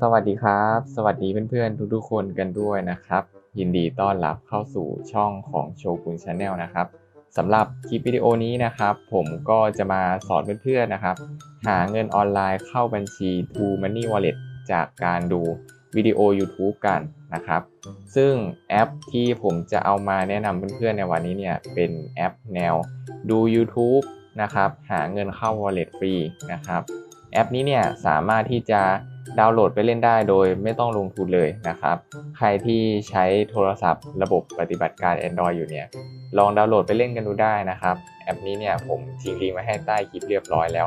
สวัสดีครับ สวัสดีเพื่อนๆ ทุกๆ คนกันด้วยนะครับ ยินดีต้อนรับเข้าสู่ช่องของโชกุนชาแนลนะครับสำหรับคลิปวิดีโอนี้นะครับ ผมก็จะมาสอนเพื่อนๆนะครับ หาเงินออนไลน์เข้าบัญชี True Money Wallet จากการดูวิดีโอ YouTube กันนะครับ ซึ่งแอปที่ผมจะเอามาแนะนำเพื่อนๆ ในวันนี้เนี่ย เป็นแอปแนวดู YouTube นะครับ หาเงินเข้า Wallet ฟรีนะครับ แอปนี้เนี่ยสามารถที่จะดาวน์โหลดไปเล่นได้โดยไม่ต้องลงทุนเลยนะครับ ใครที่ใช้โทรศัพท์ระบบปฏิบัติการ Android อยู่เนี่ย ลองดาวน์โหลดไปเล่นกันดูได้นะครับ แอปนี้เนี่ยผมทิ้งลิงก์ไว้ให้ใต้คลิปเรียบร้อยแล้ว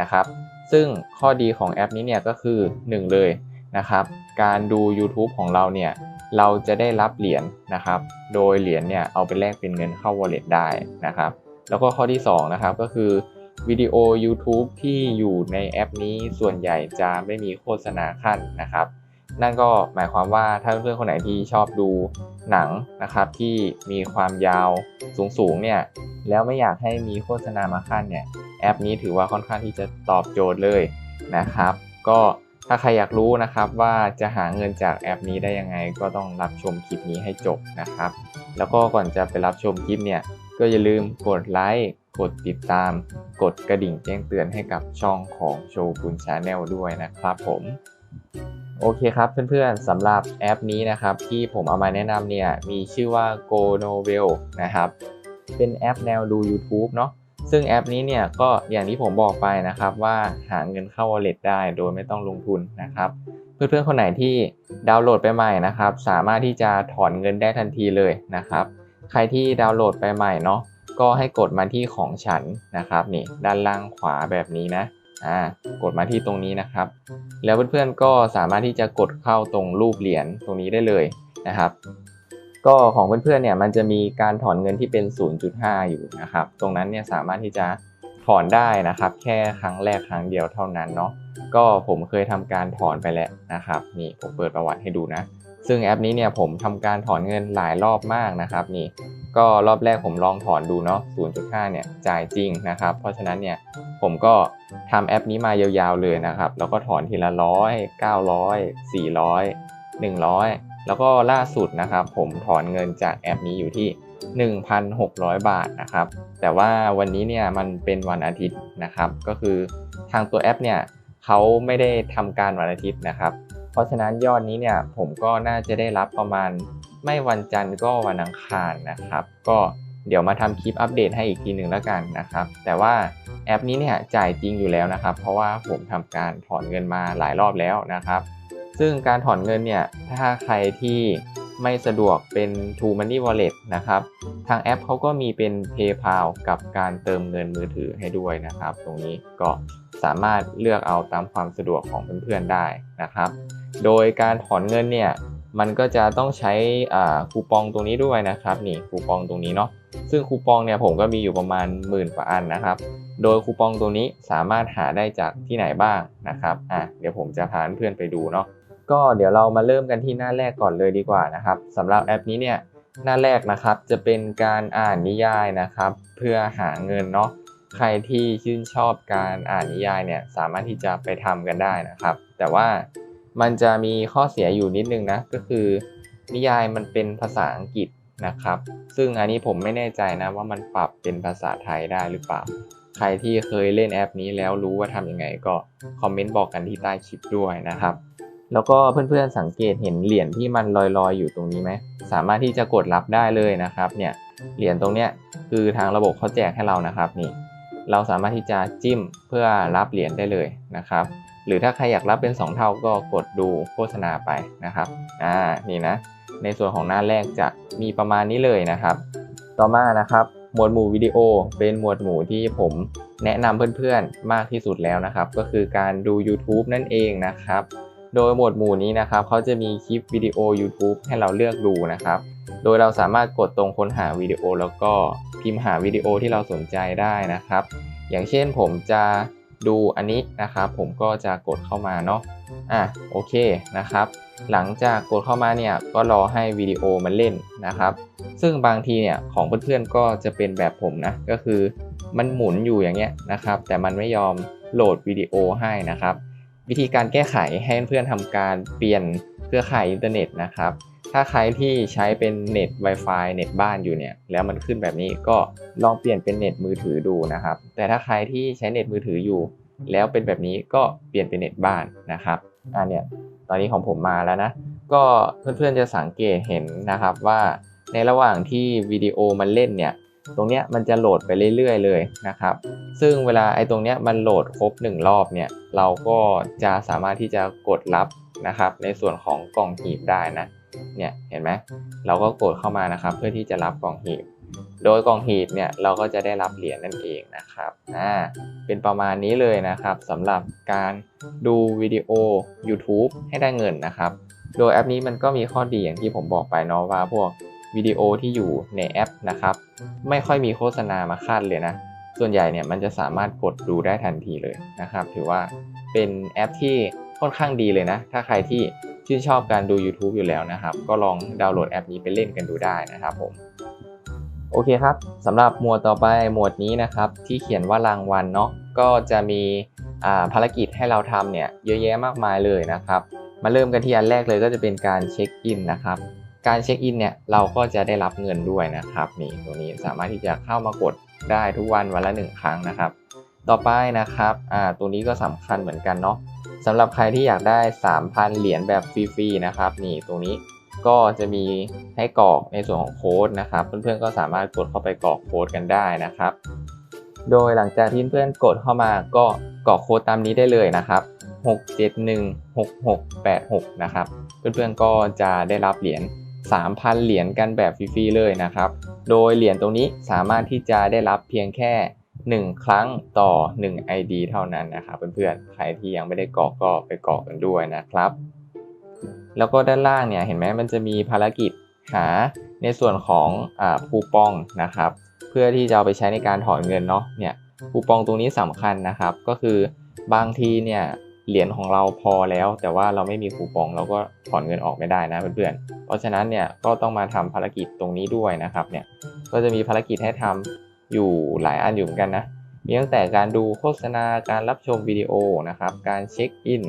นะครับ ซึ่งข้อดีของแอปนี้เนี่ยก็คือ 1 เลยนะครับ การดู YouTube ของเราเนี่ย เราจะได้รับเหรียญนะครับ โดยเหรียญเนี่ยเอาไปแลกเป็นเงินเข้า wallet ได้นะครับ แล้วก็ข้อที่2นะครับก็คือ วิดีโอ YouTube ที่อยู่ในแอปนี้ส่วนใหญ่จะไม่มีโฆษณาขั้นนะครับ นั่นก็หมายความว่าถ้าเพื่อนๆคนไหนที่ชอบดูหนังนะครับที่มีความยาวสูงๆเนี่ยแล้วไม่อยากให้มีโฆษณามาขั้นเนี่ยแอปนี้ถือว่าค่อนข้างที่จะตอบโจทย์เลยนะครับ ก็ถ้าใครอยากรู้นะครับว่าจะหาเงินจากแอปนี้ได้ยังไงก็ต้องรับชมคลิปนี้ให้จบนะครับ แล้วก็ก่อนจะไปรับชมคลิปเนี่ยก็อย่าลืมกดไลค์ กดติดตาม กดกระดิ่งแจ้งเตือนให้กับช่องของโชกุนชาแนลด้วยนะครับผมโอเคครับเพื่อนๆสำหรับแอปนี้นะครับที่ผมเอามาแนะนำเนี่ยมีชื่อว่า Go Novel นะครับ เป็นแอปแนวดู YouTube เนาะซึ่งแอปนี้เนี่ยก็อย่างที่ผมบอกไปนะครับว่าหาเงินเข้า wallet ได้โดยไม่ต้องลงทุนนะครับ เพื่อนๆคนไหนที่ดาวน์โหลดไปใหม่นะครับ สามารถที่จะถอนเงินได้ทันทีเลยนะครับ ใครที่ดาวน์โหลดไปใหม่เนาะ ก็ให้กดมาที่ของฉันนะครับนี่ด้านล่างขวาแบบนี้นะอ่ากดมาที่ตรงนี้นะครับ แล้วเพื่อนๆก็สามารถที่จะกดเข้าตรงรูปเหรียญตรงนี้ได้เลยนะครับ ก็ของเพื่อนๆเนี่ยมันจะมีการถอนเงินที่เป็น 0.5 อยู่นะครับ ตรงนั้นเนี่ยสามารถที่จะถอนได้นะครับ แค่ครั้งแรกครั้งเดียวเท่านั้นเนาะก็ผมเคยทำการถอนไปแล้วนะครับนี่ผมเปิดประวัติให้ดูนะ ซึ่งแอปนี้เนี่ยผมทำการถอนเงินหลายรอบมากนะครับนี่ ก็รอบแรกผมลองถอนดูเนาะ 0.5 เนี่ยจ่ายจริงนะครับ เพราะฉะนั้นเนี่ยผมก็ทำแอปนี้มายาวๆเลยนะครับ แล้วก็ถอนทีละร้อยเก้าร้อยสี่ร้อยหนึ่งร้อยแล้วก็ล่าสุดนะครับ ผมถอนเงินจากแอปนี้อยู่ที่ 1,600 บาทนะครับ แต่ว่าวันนี้เนี่ยมันเป็นวันอาทิตย์นะครับ ก็คือทางตัวแอปเนี่ยเขาไม่ได้ทำการวันอาทิตย์นะครับ เพราะฉะนั้นยอดนี้เนี่ยผมก็น่าจะได้รับประมาณ ไม่วันจันทร์ก็วันอังคารนะครับ ก็เดี๋ยวมาทำคลิปอัปเดตให้อีกทีหนึ่งแล้วกันนะครับ แต่ว่าแอปนี้เนี่ยจ่ายจริงอยู่แล้วนะครับ เพราะว่าผมทำการถอนเงินมาหลายรอบแล้วนะครับ ซึ่งการถอนเงินเนี่ยถ้าใครที่ไม่สะดวกเป็น True Money Wallet นะครับ ทางแอปเขาก็มีเป็น PayPal กับการเติมเงินมือถือให้ด้วยนะครับ ตรงนี้ก็สามารถเลือกเอาตามความสะดวกของเพื่อนๆได้นะครับ โดยการถอนเงินเนี่ย มันก็จะต้องใช้คูปองตรงนี้ด้วยนะครับนี่คูปองตรงนี้เนาะซึ่งคูปองเนี่ยผมก็มีอยู่ประมาณหมื่นกว่าอันนะครับ โดยคูปองตรงนี้สามารถหาได้จากที่ไหนบ้างนะครับอะเดี๋ยวผมจะพาเพื่อนไปดูเนาะก็เดี๋ยวเรามาเริ่มกันที่หน้าแรกก่อนเลยดีกว่านะครับสำหรับแอปนี้เนี่ยหน้าแรกนะครับจะเป็นการอ่านนิยายนะครับ เพื่อหาเงินเนาะใครที่ชื่นชอบการอ่านนิยายเนี่ยสามารถที่จะไปทำกันได้นะครับ แต่ว่า มันจะมีข้อเสียอยู่นิดนึงนะ ก็คือ นิยายมันเป็นภาษาอังกฤษนะครับ ซึ่งอันนี้ผมไม่แน่ใจนะว่ามันปรับเป็นภาษาไทยได้หรือเปล่า ใครที่เคยเล่นแอปนี้แล้วรู้ว่าทำยังไงก็คอมเมนต์บอกกันที่ใต้คลิปด้วยนะครับ แล้วก็เพื่อนๆสังเกตเห็นเหรียญที่มันลอยๆ อยู่ตรงนี้ไหม สามารถที่จะกดรับได้เลยนะครับ เนี่ยเหรียญตรงเนี้ยคือทางระบบเขาแจกให้เรานะครับนี่ เราสามารถที่จะจิ้มเพื่อรับเหรียญได้เลยนะครับ หรือถ้าใครอยากรับเป็น 2 เท่าก็กดดูโฆษณาไปนะครับอ่านี่นะ ในส่วนของหน้าแรกจะมีประมาณนี้เลยนะครับ ต่อมานะครับ หมวดหมู่วิดีโอเป็นหมวดหมู่ที่ผมแนะนำเพื่อนๆมากที่สุดแล้วนะครับ ก็คือการดู YouTube นั่นเองนะครับ โดยหมวดหมู่นี้นะครับเขาจะมีคลิปวิดีโอ YouTube ให้เราเลือกดูนะครับ โดยเราสามารถกดตรงค้นหาวิดีโอ แล้วก็พิมพ์หาวิดีโอที่เราสนใจได้นะครับ อย่างเช่นผมจะ ดูอันนี้นะครับ ผมก็จะกดเข้ามาเนาะอะโอเคนะครับ หลังจากกดเข้ามาเนี่ยก็รอให้วิดีโอมันเล่นนะครับ ซึ่งบางทีเนี่ยของเพื่อนๆก็จะเป็นแบบผมนะก็คือมันหมุนอยู่อย่างเงี้ยนะครับ แต่มันไม่ยอมโหลดวิดีโอให้นะครับ วิธีการแก้ไขให้เพื่อนๆทำการเปลี่ยนเครือข่ายอินเทอร์เน็ตนะครับ ถ้าใครที่ใช้เป็นเน็ต Wi-Fi เน็ตบ้านอยู่เนี่ย แล้วมันขึ้นแบบนี้ก็ลองเปลี่ยนเป็นเน็ตมือถือดูนะครับ แต่ถ้าใครที่ใช้เน็ตมือถืออยู่ แล้วเป็นแบบนี้ก็เปลี่ยนเป็นเน็ตบ้านนะครับอ่าเนี่ยตอนนี้ของผมมาแล้วนะ ก็เพื่อนๆจะสังเกตเห็นนะครับว่าในระหว่างที่วิดีโอมันเล่นเนี่ยตรงเนี้ยมันจะโหลดไปเรื่อยๆเลยนะครับ ซึ่งเวลาไอ้ตรงเนี้ยมันโหลดครบ 1 รอบเนี่ยเราก็จะสามารถที่จะกดรับนะครับ ในส่วนของกล่องหีบได้นะ เนี่ยเห็นไหมเราก็กดเข้ามานะครับ เพื่อที่จะรับกล่องหีบ โดยกล่องหีบเนี่ยเราก็จะได้รับเหรียญนั่นเองนะครับอ่าเป็นประมาณนี้เลยนะครับสำหรับการดูวิดีโอ YouTube ให้ได้เงินนะครับ โดยแอปนี้มันก็มีข้อดีอย่างที่ผมบอกไปเนาะว่าพวกวิดีโอที่อยู่ในแอปนะครับ ไม่ค่อยมีโฆษณามาคาดเลยนะ ส่วนใหญ่เนี่ยมันจะสามารถกดดูได้ทันทีเลยนะครับ ถือว่าเป็นแอปที่ค่อนข้างดีเลยนะ ถ้าใครที่ ชื่นชอบการดู YouTube อยู่แล้วนะครับ ก็ลองดาวน์โหลดแอปนี้ไปเล่นกันดูได้นะครับผมโอเคครับสำหรับหมวดต่อไปหมวดนี้นะครับ ที่เขียนว่ารางวัลเนาะก็จะมีภารกิจให้เราทำเนี่ยเยอะแยะมากมายเลยนะครับ มาเริ่มกันที่อันแรกเลยก็จะเป็นการเช็คอินนะครับการเช็คอินเนี่ยเราก็จะได้รับเงินด้วยนะครับนี่ตรงนี้สามารถที่จะเข้ามากดได้ทุกวันวันละหนึ่งครั้งนะครับ ต่อไปนะครับอ่าตัวนี้ก็สำคัญเหมือนกันเนาะ สำหรับใครที่อยากได้ 3,000 เหรียญแบบฟรีๆนะครับนี่ตรงนี้ก็จะมีให้กรอกในส่วนของโค้ดนะครับ เพื่อนๆก็สามารถกดเข้าไปกรอกโค้ดกันได้นะครับ โดยหลังจากที่เพื่อนกดเข้ามาก็กรอกโค้ดตามนี้ได้เลยนะครับ6716686 นะครับ เพื่อนๆก็จะได้รับเหรียญ3,000 เหรียญกันแบบฟรีๆเลยนะครับ โดยเหรียญตรงนี้สามารถที่จะได้รับเพียงแค่ 1 ครั้งต่อ 1 ID เท่านั้นนะครับเพื่อนๆ ใครที่ยังไม่ได้กรอกก็ไปกรอกกันด้วยนะครับ แล้วก็ด้านล่างเนี่ยเห็นไหมมันจะมีภารกิจหาในส่วนของอคูปองนะครับ เพื่อที่จะเอาไปใช้ในการถอนเงินเนาะเนี่ยคูปองตรงนี้สำคัญนะครับ ก็คือบางทีเนี่ยเหรียญของเราพอแล้ว แต่ว่าเราไม่มีคูปองเราก็ถอนเงินออกไม่ได้นะเพื่อนๆ เพราะฉะนั้นเนี่ยก็ต้องมาทำภารกิจตรงนี้ด้วยนะครับเนี่ยก็จะมีภารกิจให้ทำ อยู่หลายอันอยู่เหมือนกันนะ มีตั้งแต่การดูโฆษณาการรับชมวิดีโอนะครับ การเช็คอิน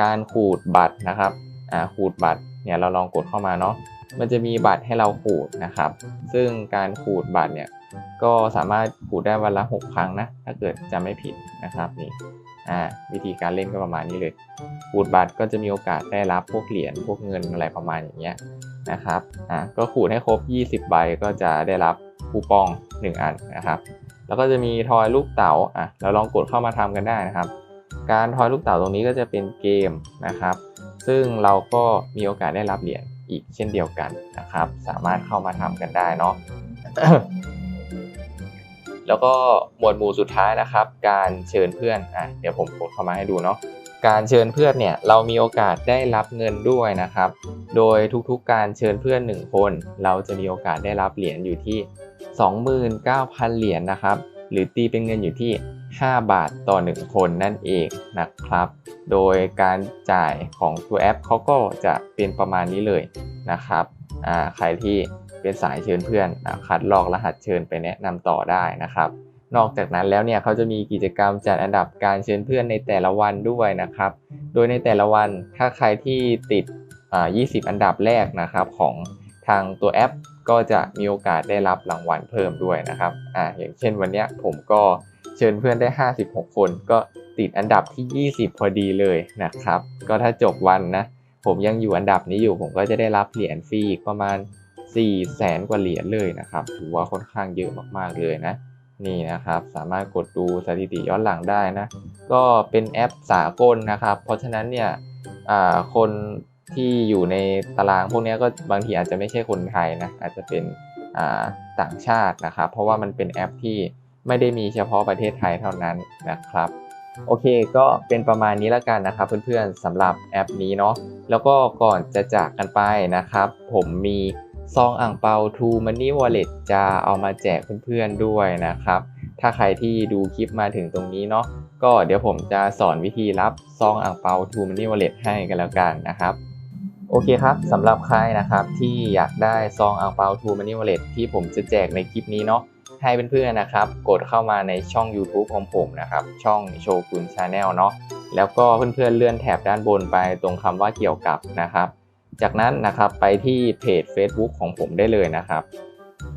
การขูดบัตรนะครับอ่าขูดบัตรเนี่ยเราลองกดเข้ามาเนาะมันจะมีบัตรให้เราขูดนะครับ ซึ่งการขูดบัตรเนี่ยก็สามารถขูดได้วันละ 6 ครั้งนะ ถ้าเกิดจะไม่ผิดนะครับนี่อ่าวิธีการเล่นก็ประมาณนี้เลยขูดบัตรก็จะมีโอกาสได้รับพวกเหรียญพวกเงินอะไรประมาณอย่างเงี้ยนะครับอ่าก็ขูดให้ครบ 20 ใบก็จะได้รับ คูปอง 1 อันนะครับ แล้วก็จะมีทอยลูกเต๋าอะเราลองกดเข้ามาทำกันได้นะครับ การทอยลูกเต๋าตรงนี้ก็จะเป็นเกมนะครับ ซึ่งเราก็มีโอกาสได้รับเหรียญอีกเช่นเดียวกันนะครับ สามารถเข้ามาทำกันได้เนาะแล้วก็หมวดหมู่สุดท้ายนะครับ การเชิญเพื่อนอะเดี๋ยวผมกดเข้ามาให้ดูเนาะการเชิญเพื่อนเนี่ยเรามีโอกาสได้รับเงินด้วยนะครับ โดยทุกๆการเชิญเพื่อน 1 คน เราจะมีโอกาสได้รับเหรียญอยู่ที่ 29,000 เหรียญนะครับ หรือตีเป็นเงินอยู่ที่ 5 บาทต่อ 1 คนนั่นเองนะครับ โดยการจ่ายของตัวแอปเขาก็จะเป็นประมาณนี้เลยนะครับใครที่เป็นสายเชิญเพื่อนอคัดลอกรหัสเชิญไปแนะนำต่อได้นะครับ นอกจากนั้นแล้วเนี่ยเขาจะมีกิจกรรมจัดอันดับการเชิญเพื่อนในแต่ละวันด้วยนะครับ โดยในแต่ละวันถ้าใครที่ติดอ่า20 อันดับแรกนะครับของทางตัวแอป ก็จะมีโอกาสได้รับรางวัลเพิ่มด้วยนะครับอ่าอย่างเช่นวันเนี้ยผมก็เชิญเพื่อนได้ 56 คนก็ติดอันดับที่ 20 พอดีเลยนะครับ ก็ถ้าจบวันนะ ผมยังอยู่อันดับนี้อยู่ ผมก็จะได้รับเหรียญฟรีประมาณ 4 แสนกว่าเหรียญเลยนะครับ ถือว่าค่อนข้างเยอะมากๆเลยนะ นี่นะครับ สามารถกดดูสถิติย้อนหลังได้นะ ก็เป็นแอปสากลนะครับ เพราะฉะนั้นเนี่ยอ่าคน ที่อยู่ในตารางพวกนี้ก็บางทีอาจจะไม่ใช่คนไทยนะอาจจะเป็นอ่าต่างชาตินะครับ เพราะว่ามันเป็นแอปที่ไม่ได้มีเฉพาะประเทศไทยเท่านั้นนะครับโอเคก็เป็นประมาณนี้แล้วกันนะครับเพื่อนๆสำหรับแอปนี้เนาะแล้วก็ก่อนจะจากกันไปนะครับ ผมมีซองอ่างเปา True Money Wallet จะเอามาแจกเพื่อนๆด้วยนะครับ ถ้าใครที่ดูคลิปมาถึงตรงนี้เนาะก็เดี๋ยวผมจะสอนวิธีรับซองอ่างเปา True Money Wallet ให้กันแล้วกันนะครับ โอเคครับสำหรับใครนะครับที่อยากได้ซองอ่างเปา True Money Wallet ที่ผมจะแจกในคลิปนี้เนาะให้เพื่อนๆนะครับ กดเข้ามาในช่อง YouTube ของผมนะครับ ช่องโชกุนชาแนลเนาะแล้วก็เพื่อนๆเลื่อนแถบด้านบนไปตรงคำว่าเกี่ยวกับนะครับ จากนั้นนะครับไปที่เพจ Facebook ของผมได้เลยนะครับ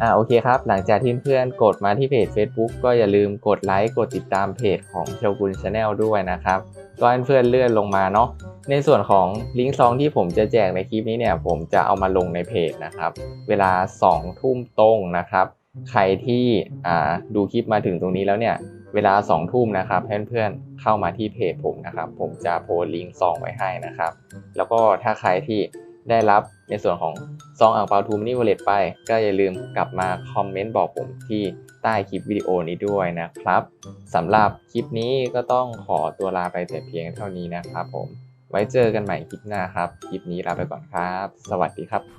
อ่าโอเคครับ หลังจากที่เพื่อนกดมาที่เพจ Facebook ก็อย่าลืมกดไลค์กดติดตามเพจของโชลกุนชาแนลด้วยนะครับก็ให้เพื่อนเลื่อนลงมาเนาะในส่วนของลิงก์ซองที่ผมจะแจกในคลิปนี้เนี่ยผมจะเอามาลงในเพจนะครับ เวลา 2 ทุ่มตรงนะครับ ใครที่อ่าดูคลิปมาถึงตรงนี้แล้วเนี่ยเวลา 2 ทุ่มนะครับเพื่อนๆเข้ามาที่เพจผมนะครับ ผมจะโพสลิงก์ซองไว้ให้นะครับ แล้วก็ถ้าใครที่ได้รับ ในส่วนของซองอ่างเปาทูมินิวอลเล็ตไป ก็อย่าลืมกลับมาคอมเมนต์บอกผมที่ใต้คลิปวิดีโอนี้ด้วยนะครับสำหรับคลิปนี้ก็ต้องขอตัวลาไปแต่เพียงเท่านี้นะครับผมไว้เจอกันใหม่คลิปหน้าครับ คลิปนี้ลาไปก่อนครับ สวัสดีครับ